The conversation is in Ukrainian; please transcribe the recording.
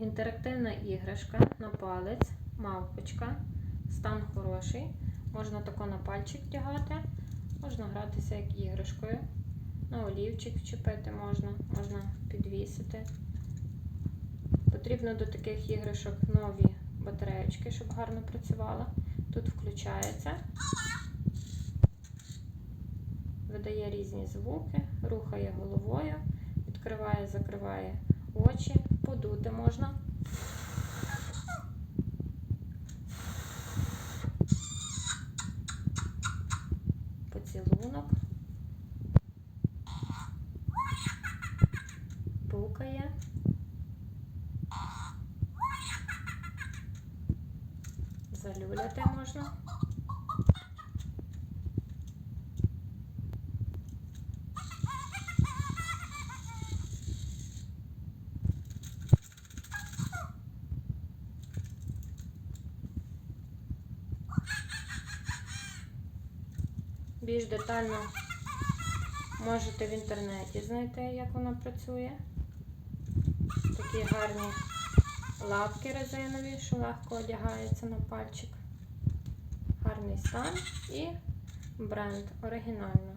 Інтерактивна іграшка на палець, мавпочка, стан хороший. Можна тако на пальчик вдягати, можна гратися як іграшкою. На олівчик вчепити можна, можна підвісити. Потрібно до таких іграшок нові батареєчки, щоб гарно працювала. Тут включається, видає різні звуки, рухає головою, відкриває, закриває очі, подути можна. Поцілунок. Пукає. Залюляти можна. Більш детально можете в інтернеті знайти, як вона працює. Такі гарні лапки резинові, що легко одягається на пальчик. Гарний стан і бренд оригінально.